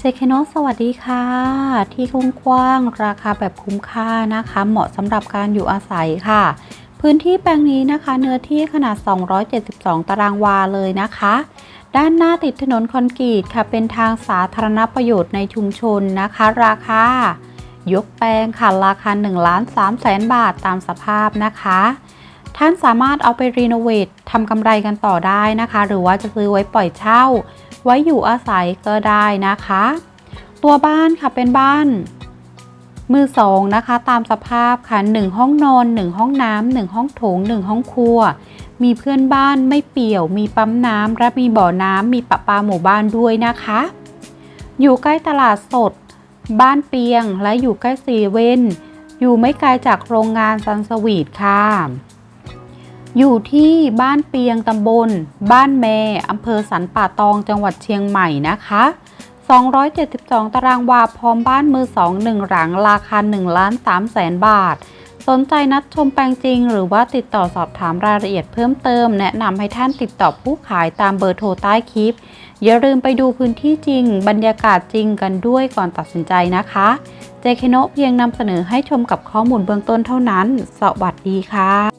เจคโนสวัสดีค่ะ ที่กว้างๆราคาแบบคุ้มค่านะคะ เหมาะสำหรับการอยู่อาศัยค่ะ พื้นที่แปลงนี้นะคะ เนื้อที่ขนาด 272 ตารางวาเลยนะคะ ด้านหน้าติดถนนคอนกรีตค่ะ เป็นทางสาธารณประโยชน์ในชุมชนนะคะ ราคายกแปลงค่ะ ราคา1ล้าน3แสนบาทตามสภาพนะคะ ท่านสามารถเอาไปรีโนเวททำกำไรกันต่อได้นะคะ หรือว่าจะซื้อไว้ปล่อยเช่า ไว้อยู่อาศัยก็ได้นะคะ ตัวบ้านค่ะเป็นบ้าน มือสองนะคะ ตามสภาพค่ะ 1 ห้องนอน 1 ห้องน้ำ1ห้องโถง 1 ห้องครัว มีเพื่อนบ้านไม่เปี่ยว มีปั๊มน้ำและมีบ่อน้ำมีประปาหมู่บ้านด้วยนะคะ อยู่ใกล้ตลาดสด บ้านเปียงและอยู่ใกล้ซีเว่นอยู่ไม่ไกลจากโรงงานซันสวีทค่ะ อยู่ที่บ้านเปียงตำบล บ้านแมอำเภอสันป่าตองจังหวัดเชียงใหม่นะคะ 272 ตารางวาพร้อมบ้านมือสองหนึ่งหลังราคา1ล้าน3แสนบาท สนใจนัดชมแปลงจริง หรือว่าติดต่อสอบถามรายละเอียดเพิ่มเติม แนะนำให้ท่านติดต่อผู้ขายตามเบอร์โทรใต้คลิป อย่าลืมไปดูพื้นที่จริง บรรยากาศจริงกันด้วยก่อนตัดสินใจนะคะเจคโนเพียงนำเสนอให้ชมกับข้อมูลเบื้องต้นเท่านั้น สวัสดีค่ะ